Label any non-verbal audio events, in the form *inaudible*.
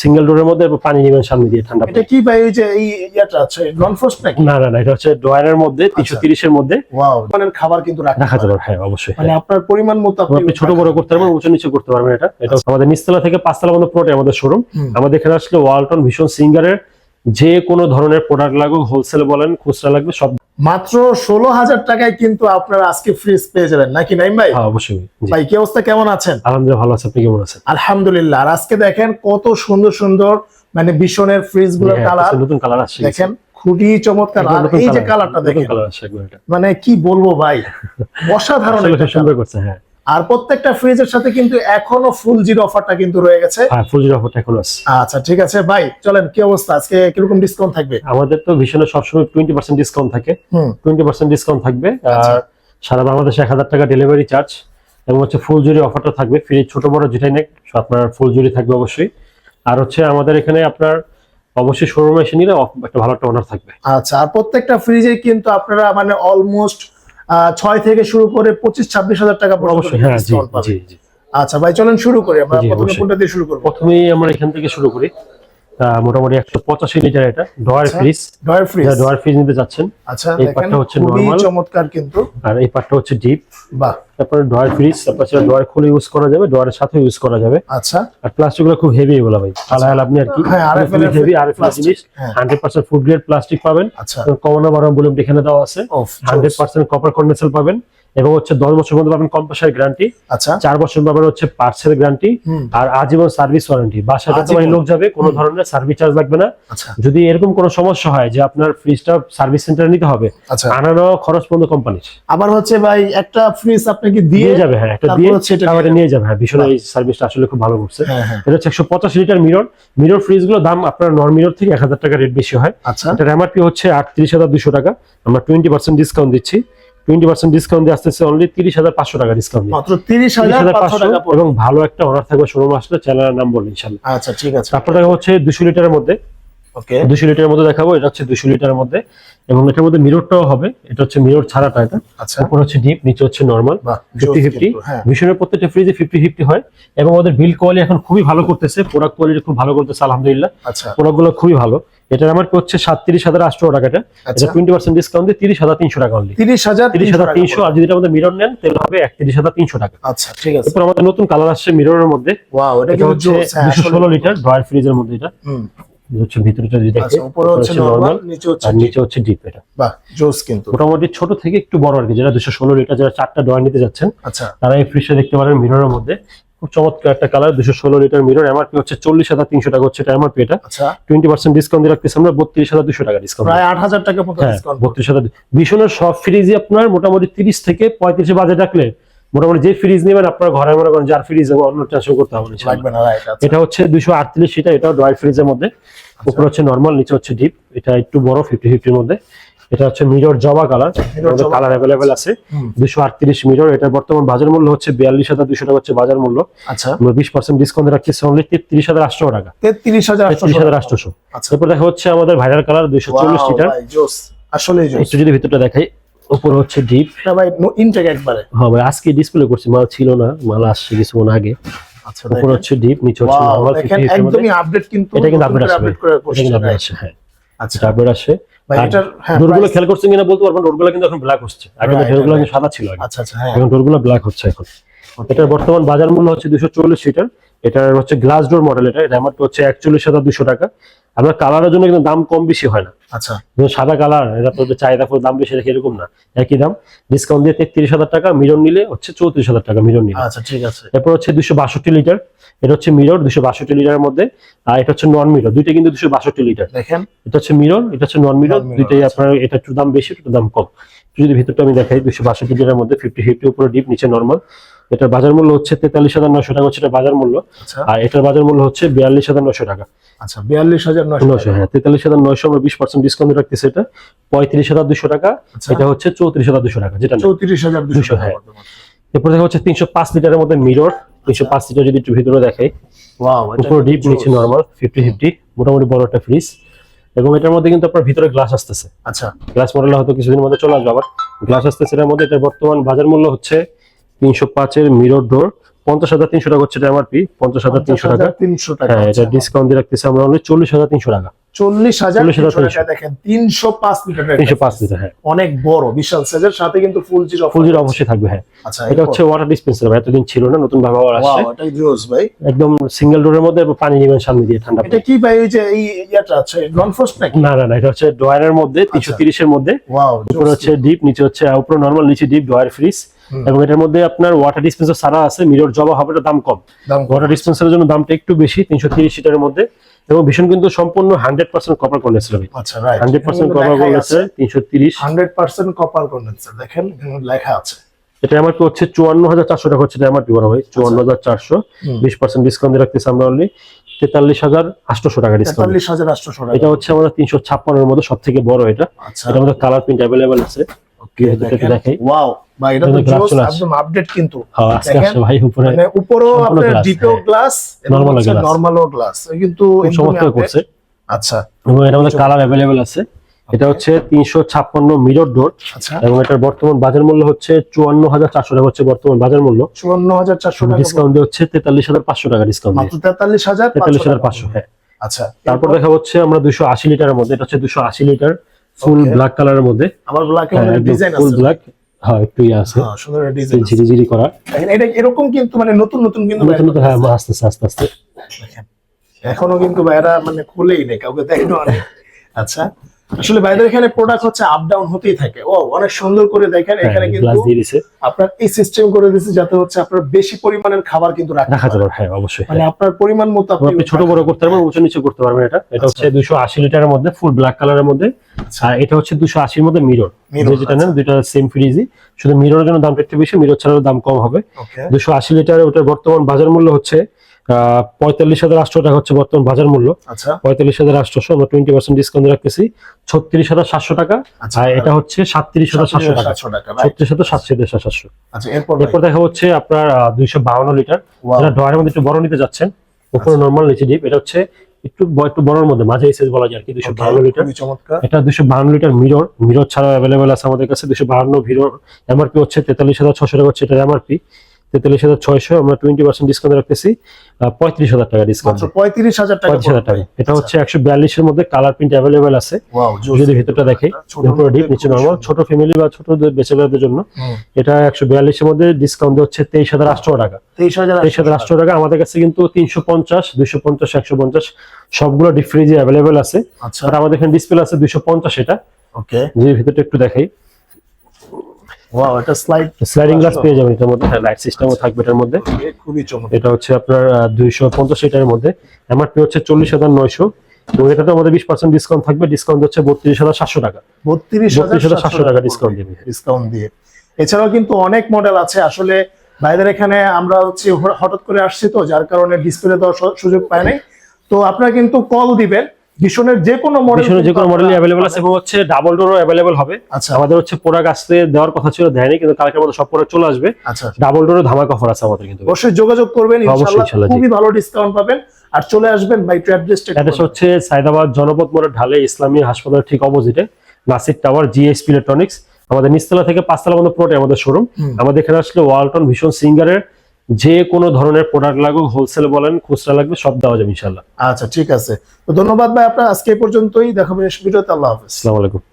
Single ডোরের মধ্যে পানি নেবেন সামনে দিয়ে ঠান্ডা এটা কি ভাই ওই যে এই ইয়াটা আছে নন ফ্রস্ট নাকি? না না না এটা হচ্ছে ড্রয়ারের মধ্যে তিনশো তিরিশের মধ্যে। ওয়াও মানে খাবার কিন্তু রাখা যাবে হ্যাঁ অবশ্যই মানে আপনার পরিমাণ মতো আপনি আপনি ছোট বড় করতে পারবেন উঁচু নিচু করতে পারবেন এটা। এটা আমাদের নিচতলা থেকে পাঁচতলা পর্যন্ত পুরোটাই আমাদের শোরুম আমাদের এখানে আসলে ওয়ালটন ভীষণ সিঙ্গারের যে কোনো ধরনের প্রোডাক্ট লাগুক হোলসেল বলেন খুচরা লাগবে সব মাত্র ষোলো হাজার টাকায় কিন্তু আপনারা আজকে ফ্রিজ পেয়ে যাবেন। নাকি নাইম ভাই? হ্যাঁ, অবশ্যই। ভাই কি অবস্থা? কেমন আছেন? আলহামদুলিল্লাহ ভালো আছে। আপনি কেমন আছেন? আলহামদুলিল্লাহ। আর আজকে দেখেন কত সুন্দর সুন্দর মানে বিশনের ফ্রিজগুলোর কালার নতুন কালার আছে দেখেন খুবই চমৎকার। আর এই যে কালারটা দেখেন মানে কি বলব ভাই? *laughs* অসাধারণ সুন্দর করছে হ্যাঁ। আর প্রত্যেকটা ফ্রিজের সাথে কিন্তু এখনও ফুল জিরো অফারটা কিন্তু রয়ে গেছে। হ্যাঁ ফুল জিরো অফারটা এখন আছে। আচ্ছা ঠিক আছে। ভাই চলেন কি অবস্থা? আজকে কীরকম ডিসকাউন্ট থাকবে? আমাদের তো ভীষণের সবসময় টোয়েন্টি পার্সেন্ট ডিসকাউন্ট থাকে। হুম। টোয়েন্টি পার্সেন্ট ডিসকাউন্ট থাকবে। আচ্ছা। আর সারা বাংলাদেশে এক হাজার টাকা ডেলিভারি চার্জ এবং হচ্ছে ফুল জুড়ি অফারটা থাকবে। ফ্রি ছোট বড় যেটাই নেক আপনার ফুল জুড়ি থাকবে অবশ্যই। আর হচ্ছে আমাদের এখানে আপনার অবশ্যই শোরুমে এসে নিলে একটা ভালো একটা অনার থাকবে। আচ্ছা আর প্রত্যেকটা ফ্রিজে কিন্তু আপনারা মানে অলমোস্ট ছয় থেকে শুরু করে পঁচিশ ছাব্বিশ হাজার টাকা পর্যন্ত অবশ্যই হ্যাঁ আচ্ছা ভাই চলেন শুরু করি আমরা প্রথমে কোনটা দিয়ে শুরু করব? প্রথমেই আমরা এখান থেকে শুরু করি। মোটামুটি একশো পঁচাশি লিটার এটা। ডয়ার আচ্ছা। Fridge. Drawer fridge. Drawer fridge নিতে যাচ্ছেন আচ্ছা এই পাটটা হচ্ছে চমৎকার কিন্তু। আর এই পার্টটা হচ্ছে ডিপ বাহ। তারপরে ডয়ার ফ্রিজ তারপর সেটা ডয়ার খুলে ইউজ করা যাবে ডয়ারের সাথে ইউজ করা যাবে। আচ্ছা। আর প্লাস্টিকগুলো খুব হেভি এগুলো ভাই। আলাদা আপনি আর কি হ্যাঁ, হেভি জিনিস। হ্যাঁ। Hundred percent food grade plastic পাবেন। আচ্ছা। কমন বারো বলুন এখানে দেওয়া আছে। ওফ, হান্ড্রেড জোস। পার্সেন্ট কপার কন্ডেন্সার পাবেন। এবং হচ্ছে দশ বছর মধ্যে পাবেন কম্পাসার গ্যারান্টি। আচ্ছা। চার বছর পাবেন হচ্ছে পার্সেল গ্যারান্টি। আর আজীবন সার্ভিস ওয়ারেন্টি। যত আজীবন। লোক যাবে কোনো ধরনের সার্ভিস চার্জ লাগবে না। আচ্ছা। যদি এরকম কোনো সমস্যা হয় যে আপনার ফ্রিজটা সার্ভিস সেন্টারে নিতে হবে আচ্ছা। আনানো খরচ বন্ধ কোম্পানির আবার হচ্ছে ভাই একটা ফ্রিজ আপনাকে দিয়ে যাবে হ্যাঁ একটা দিয়ে হচ্ছে এটা তারপরে নিয়ে যাবে হ্যাঁ ভীষণ এই সার্ভিসটা আসলে খুব ভালো করছে। হ্যাঁ হ্যাঁ। এটা হচ্ছে একশো পঁচাশি লিটার মিরর মিরর ফ্রিজগুলো দাম আপনার নন মিরর থেকে এক হাজার টাকা রেট বেশি হয়। আচ্ছা। এটার এমআরপি হচ্ছে আটত্রিশ হাজার দুশো টাকা। আমরা টোয়েন্টি পার্সেন্ট ডিসকাউন্ট দিচ্ছি। টোয়েন্টি পার্সেন্ট ডিসকাউন্ট দিয়ে আসতেছে অনলি তিরিশ হাজার পাঁচশো টাকা ডিসকাউন্ট মাত্র তিরিশ হাজার পাঁচশো টাকা এবং ভালো একটা অনার থাকবে শোরুম আসলে চ্যানেলের নাম বলে ইনশাল্লাহ আচ্ছা ঠিক আছে। তারপর দেখা হচ্ছে দুশো লিটারের মধ্যে। ওকে দুশো লিটারের মধ্যে দেখাবো এটা হচ্ছে দুশো লিটারের মধ্যে। এবং এটার মধ্যে মিররটাও হবে এটা হচ্ছে মিরর ছাড়াটা এটা। আচ্ছা। উপর হচ্ছে ডিপ নিচে হচ্ছে নর্মাল ফিফটি ফিফটি ভীষণের প্রত্যেকটা ফ্রিজে ফিফটি ফিফটি হয় এবং ওদের বিল কোয়ালিটি এখন খুবই ভালো করতেছে প্রোডাক্ট কোয়ালিটি খুব ভালো করতেছে আলহামদুলিল্লাহ। আচ্ছা। প্রোডাক্টগুলো খুবই ভালো। এটার আমার হচ্ছে? সাতত্রিশ হাজার আটশো টাকাটা। এটা টোয়েন্টি পার্সেন্ট ডিসকাউন্ট দিয়ে তিরিশ হাজার তিনশো টাকা অনলি তিরিশ হাজার তিরিশ হাজার তিনশো। আর যদি এটা আমাদের মিরর নেন তাহলে হবে একত্রিশ হাজার তিনশো টাকা। আচ্ছা ঠিক আছে। এরপর আমাদের নতুন কালার আসছে মিররের মধ্যে। ওয়াও এটা হচ্ছে হ্যাঁ, দুশো। ষোলো লিটার ড্রয়ার ফ্রিজের মধ্যে এটা। হুম, এটা হচ্ছে ভিতরটা যদি দেখে আচ্ছা উপরে হচ্ছে নরমাল নিচে হচ্ছে আর নিচে হচ্ছে ডিপ এটা। বাহ জোস কিন্তু। মোটামুটি ছোট থেকে একটু বড় আর কি দুশো ষোলো লিটার যারা চারটা ড্রয়ার নিতে যাচ্ছেন আচ্ছা। তারা এই ফ্রিজটা দেখতে পারেন মিররের মধ্যে। খুব চমৎকার একটা কালার দুশো ষোলো লিটার মিরর এমআরপি হচ্ছে চল্লিশ হাজার তিনশো টাকা হচ্ছে এটা এমআরপি এটা। টোয়েন্টি পার্সেন্ট ডিসকাউন্ট দিয়ে রাখতেছি আমরা বত্রিশ হাজার দুশো টাকা ডিসকাউন্ট প্রায় আট হাজার টাকা হ্যাঁ বত্রিশ হাজার ভীষণের সব ফ্রিজই আপনার মোটামুটি তিরিশ থেকে পঁয়ত্রিশে বাজে রাখলে মোটামুটি যে ফ্রিজ নেবেন আপনার ঘরে মনে করেন যার ফ্রিজ হবে অন্য ট্রান্সফার করতে হবে না আচ্ছা। এটা হচ্ছে দুশো আটত্রিশ সেটা এটাও ড্রয়ার ফ্রিজের মধ্যে। উপরে হচ্ছে নর্মাল নিচে হচ্ছে ডিপ এটা একটু বড় ফিফটি ফিফটির মধ্যে। এটা হচ্ছে মিরর জবা কালার কালার অ্যাভেলেবেল আছে। দুশো আটত্রিশ মিরর এটার বর্তমান বাজার মূল্য হচ্ছে বিয়াল্লিশ হাজার দুশো টাকা হচ্ছে বাজার মূল্য। আচ্ছা। বিশ পার্সেন্ট ডিসকাউন্ট রাখছি অনলি তেত্রিশ হাজার আটশো টাকা। তেত্রিশ হাজার আটশো। তেত্রিশ হাজার আচ্ছা। তারপর দেখা হচ্ছে আমাদের ভাইরাল কালার দুইশো চল্লিশ লিটার। একটু যদি ভিতরটা দেখাই। উপরে হচ্ছে ডিপ। এটা ভাই ইনটেক একবারে। হ্যাঁ ভাই আজকে ডিসপ্লে করছি মাল ছিল না মাল আসছে কিছুক্ষণ আগে। আচ্ছা উপরে হচ্ছে ডিপ নিচে হচ্ছে নর্মাল একদমই আপডেট কিন্তু এটা কিন্তু আপডেট আসবে আপডেট করে এটা করছে কিন্তু আপডেট right? আসে হ্যাঁ। আচ্ছা আপডেট আসে ভাই এটার হ্যাঁ ডোরগুলো খেয়াল করছেন কিনা বলতে পারবেন ডোরগুলো কিন্তু এখন ব্ল্যাক হচ্ছে। আগে ডোরগুলো. সাদা ছিল আচ্ছা আচ্ছা হ্যাঁ। এখন ডোরগুলো ব্ল্যাক হচ্ছে এখন। এটার বর্তমান বাজার মূল্য হচ্ছে দুশো চল্লিশ লিটার এটার হচ্ছে গ্লাস ডোর মডেল এটা। আমার হচ্ছে একচল্লিশ হাজার দুশো টাকা। আপনার কালারের জন্য কিন্তু দাম কম বেশি হয় না। আচ্ছা। সাদা কালার এটা তো চাহিদা ফুল দাম বেশি রেখে এরকম না। একই দাম ডিসকাউন্ট দিয়ে তেত্রিশ হাজার টাকা মিরর নিলে হচ্ছে চৌত্রিশ হাজার টাকা মিরর নিলে। আচ্ছা ঠিক আছে। এরপর হচ্ছে দুশো বাষট্টি লিটার এটা হচ্ছে মিরর দুশো বাষট্টি লিটারের মধ্যে। আর এটা হচ্ছে নন মিরর দুইটা কিন্তু দুশো বাষট্টি লিটার দেখেন। এটা হচ্ছে মিরর এটা হচ্ছে নন মিরর দুইটাই আচ্ছা। আপনার এটা একটু দাম বেশি একটু দাম কম। যদি ভিতরটা আমি দেখাই দুশো বাষট্টি লিটারের মধ্যে ফিফটি ফিফটি উপরে ডিপ নিচে নর্মাল এটার বাজার মূল্য হচ্ছে তেতাল্লিশ হাজার নশো টাকা হচ্ছে এটা বাজার মূল্য। আচ্ছা। আর এটার বাজার মূল্য হচ্ছে বিয়াল্লিশ হাজার নশো টাকা। আচ্ছা বিয়াল্লিশ হাজার নশো হ্যাঁ তেতাল্লিশ হাজার নয়শো আমরা বিশ পার্সেন্ট ডিসকাউন্ট রাখতেছি এটা। পঁয়ত্রিশ হাজার দুশো টাকা আচ্ছা। এটা হচ্ছে চৌত্রিশ হাজার দুশো টাকা যেটা চৌত্রিশ হাজার দুশো হ্যাঁ। এরপর দেখা হচ্ছে তিনশো পাঁচ লিটারের মধ্যে মিরর। তিনশো পাঁচ লিটার যদি একটু ভিতরে দেখাই। উপরে ডিপ নিচে নর্মাল ফিফটি ফিফটি মোটামুটি বড় একটা ফ্রিজ এবং এটার মধ্যে কিন্তু আপনার ভিতরে গ্লাস আসতেছে। আচ্ছা। গ্লাস মডেল হয়তো কিছুদিনের মধ্যে চলে আসবে আবার। গ্লাস আসতেছে এটার মধ্যে এটার বর্তমান বাজার মূল্য হচ্ছে তিনশো পাঁচের মিরর ডোর পঞ্চাশ হাজার তিনশো টাকা হচ্ছে এমআরপি পঞ্চাশ হাজার তিনশো টাকা। তিনশো টাকা হ্যাঁ এটা আচ্ছা। ডিসকাউন্ট দিয়ে রাখতেছি আমরা অনলি চল্লিশ হাজার তিনশো টাকা। চল্লিশ হাজার 40,000 টাকা দেখেন তিনশো পাঁচ লিটার তিনশো পাঁচ লিটার হ্যাঁ। অনেক বড় বিশাল সাইজের সাথে কিন্তু ফুল জিরো ফুল জিরো অবশ্যই থাকবে হ্যাঁ। আচ্ছা এটা হচ্ছে ওয়াটার ডিসপেন্সার ভাই এতদিন ছিল না নতুন ভাবে আবার আসছে। ওয়াও জোস ভাই। একদম সিঙ্গেল ডোরের মধ্যে পানি নেবেন সামনে দিয়ে ঠান্ডা এটা কি ভাই ওই যে এই আছে নন ফ্রস্ট নাকি? না না না এটা হচ্ছে ড্রয়ারের মধ্যে তিনশো তিরিশের মধ্যে। ওয়াও উপরে হচ্ছে ডিপ নিচে হচ্ছে উপরে নর্মাল নিচে ডিপ ড্রয়ার ফ্রিজ। এবং এটার মধ্যে আপনার ওয়াটার ডিসপেন্সার সারা আছে মিরর জবা হবে এটা দাম কম। ওয়াটার ডিসপেন্সারের জন্য দামটা একটু বেশি তিনশো তিরিশ লিটারের মধ্যে। এবং ভীষণ কিন্তু সম্পূর্ণ হান্ড্রেড পার্সেন্ট কপার কন্ডেন্সার আচ্ছা right hundred percent copper condenser তিনশো তিরিশ। হান্ড্রেড পার্সেন্ট কপার কন্ডেন্সার দেখেন এখানে লেখা আছে। এটা আমার হচ্ছে চুয়ান্ন হাজার চারশো টাকা হচ্ছে আমার বড় ভাই চুয়ান্ন হাজার চারশো। বিশ পার্সেন্ট ডিসকাউন্ট দিয়ে রাখতেছি আমরা অনলি তেতাল্লিশ হাজার আটশোশো টাকা ডিসকাউন্ট তেতাল্লিশ হাজার আটশো টাকা। এটা হচ্ছে আমাদের তিনশো ছাপ্পান্নের মধ্যে সব থেকে বড় এটা। আচ্ছা। এটার মধ্যে কালার প্রিন্ট অ্যাভেলেবেল আছে। ওকে এটা দেখেন। দেখাই। ওয়াও ভাই এটা তো জোস একদম আপডেট কিন্তু। দেখেন, ভাই উপরে মানে উপরও আপনার glass, ডিপেও। গ্লাস Normal ও glass। নরমালও গ্লাস কিন্তু খুব একদমই চমৎকার update। করছে। আচ্ছা। এবং এটার মধ্যে কালার অ্যাভেলেবেল আছে। এটা হচ্ছে তিনশো ছাপ্পান্ন মিরর ডোর এবং এটার বর্তমান বাজার মূল্য হচ্ছে চুয়ান্ন হাজার চারশো টাকা হচ্ছে বর্তমান বাজার মূল্য। চুয়ান্ন হাজার চারশো ডিসকাউন্ট হচ্ছে তেতাল্লিশ হাজার পাঁচশো টাকা ডিসকাউন্ট তেতাল্লিশ হাজার তেতাল্লিশ হাজার পাঁচশো হ্যাঁ। আচ্ছা তারপর দেখা হচ্ছে আমরা দুশো আশি লিটারের মধ্যে এটা হচ্ছে দুশো আশি লিটার। ফুল. ব্ল্যাক কালারের মধ্যে। আমার ব্ল্যাক হ্যাঁ ডিজাইন আছে। ফুল ব্ল্যাক হ্যাঁ একটু ইয়ে আছে। হ্যাঁ সুন্দর ডিজাইন ঝিরি ঝিরি করা। এটা এরকম কিন্তু মানে নতুন নতুন কিন্তু নতুন নতুন হ্যাঁ আস্তে আস্তে। আস্তে। এখনও কিন্তু ভাইরা মানে খুলেই নেই কাউকে দেখানো আচ্ছা আসলে ভাইদের এখানে প্রোডাক্ট হচ্ছে আপ ডাউন হতেই থাকে। ও অনেক সুন্দর করে দেখেন এখানে কিন্তু হ্যাঁ, দিয়ে দিছে। আপনার এই সিস্টেম করে দিচ্ছে যাতে হচ্ছে আপনার বেশি পরিমাণের খাবার কিন্তু রাখা। যাবে হ্যাঁ অবশ্যই মানে আপনার পরিমাণ মতো আপনি ছোট বড় করতে পারবেন উঁচু নিচু করতে পারবেন এটা। এটা হচ্ছে দুশো আশি লিটারের মধ্যে ফুল ব্ল্যাক কালারের মধ্যে। আর এটা হচ্ছে দুশো আশির মধ্যে মিরর যেটা নেন দুইটা সেম ফ্রিজই শুধু মিররের জন্য দামটা একটু বেশি মিরর ছাড়াও দাম কম হবে। ওকে দুশো আশি লিটারের ওটার বর্তমান বাজার মূল্য হচ্ছে পঁয়তাল্লিশ হাজার আটশো টাকা হচ্ছে বর্তমান বাজার মূল্য। আচ্ছা। পঁয়তাল্লিশ হাজার আটশোশো আমরা টোয়েন্টি পার্সেন্ট ডিসকাউন্ট রাখতেছি। ছত্রিশ হাজার সাতশো টাকা। আচ্ছা। আর এটা হচ্ছে সাতত্রিশ হাজার সাতশো টাকা? ছত্রিশ হাজার সাতশো সাতশো। আচ্ছা এরপর দেখা হচ্ছে আপনার দুইশো লিটার। যারা মধ্যে একটু বড় নিতে যাচ্ছেন উপরে নর্মাল নিচে ডিপ এটা হচ্ছে একটু একটু বড়র মধ্যে সাইজ বলা যায় আর কি দুশো বাউন্ন লিটার। এটা দুশো বাহান্ন লিটার মিরর মিরর ছাড়াও অ্যাভেলেবেল আছে আমাদের কাছে দুশো বাহান্ন মিরর এমআরপি হচ্ছে তেতাল্লিশ হাজার ছশো টাকা হচ্ছে এটা এমআরপি তেতাল্লিশ হাজার ছয়শো আমরা টোয়েন্টি পার্সেন্ট ডিসকাউন্ট রাখতেছি। পঁয়ত্রিশ হাজার টাকা ডিসকাউন্ট পঁয়ত্রিশ হাজার টাকা পঁয়ত্রিশ হাজার টাকা। এটা হচ্ছে একশো বিয়াল্লিশের মধ্যে কালার প্রিন্ট অ্যাভেলেবেল আছে। যদি ভিতরটা দেখে উপরে ডিপ নিচে নর্মাল ছোট ফ্যামিলি বা ছোট বেচেলারদের জন্য। এটা একশো বিয়াল্লিশের মধ্যে ডিসকাউন্ট হচ্ছে তেইশ হাজার আটশো টাকা। তেইশ হাজার তেইশ হাজার আটশো টাকা আমাদের কাছে কিন্তু তিনশো পঞ্চাশ দুইশো পঞ্চাশ একশো পঞ্চাশ সবগুলো ডিপ ফ্রিজে অ্যাভেলেবেল আছে। আচ্ছা। আর আমাদের এখানে ডিসপ্লে আছে দুইশো পঞ্চাশ এটা। ওকে যে ভিতরটা একটু দেখাই। ওয়াও এটা স্লাইড স্লাইডিং গ্লাস পেয়ে যাবেন এটার মধ্যে লাইট সিস্টেমও থাকবে এটার মধ্যে। খুবই চমৎকার। এটা হচ্ছে আপনার দুইশো পঞ্চাশ লিটারের মধ্যে। এমআরপি হচ্ছে চল্লিশ হাজার নয়শো। এবং এটাতে আমাদের বিশ পার্সেন্ট ডিসকাউন্ট থাকবে। ডিসকাউন্ট হচ্ছে বত্রিশ হাজার সাতশো টাকা। বত্রিশ বত্রিশ হাজার সাতশো টাকা ডিসকাউন্ট দেবে। ডিসকাউন্ট দিয়ে। এছাড়াও কিন্তু অনেক মডেল আছে। আসলে ভাইদের এখানে আমরা হচ্ছে হঠাৎ করে আসছি তো যার কারণে ডিসপ্লে দেওয়ার সুযোগ পায় নাই। তো আপনারা কিন্তু কল দিবেন। ভীষণের যে কোনো মডেল ভীষণের যে কোনো মডেলই অ্যাভেলেবল আছে এবং হচ্ছে ডাবল ডোরও অ্যাভেলেবল হবে। আচ্ছা। আমাদের হচ্ছে প্রোডাক্ট আসতে দেওয়ার কথা ছিল দেয়নি কিন্তু কালকের মধ্যে সব প্রোডাক্ট চলে আসবে। আচ্ছা। ডাবল ডোরও ধামাক অফার আছে আমাদের কিন্তু। অবশ্যই যোগাযোগ করবেন ইনশাআল্লাহ খুবই ভালো ডিসকাউন্ট পাবেন। আর চলে আসবেন বাই অ্যাড্রেসটা অ্যাড্রেস হচ্ছে সাইদাবাদ জনপদ মোড়ের ঢালে ইসলামী হাসপাতালের ঠিক অপোজিটে নাসিক টাওয়ার জিএসপি ইলেকট্রনিক্স আমাদের নিচতলা থেকে পাঁচতলা পর্যন্ত পুরোটাই আমাদের শোরুম আমাদের এখানে আসলে ওয়ালটন ভীষণ সিঙ্গারের যে কোনো ধরনের প্রোডাক্ট লাগুক হোলসেল বলেন খুচরা লাগবে সব দেওয়া যাবে ইনশাল্লাহ আচ্ছা ঠিক আছে। তো ধন্যবাদ ভাই আপনার আজকে পর্যন্তই। দেখাবেন ভিডিওতে। আল্লাহ হাফেজ। আসসালামু আলাইকুম।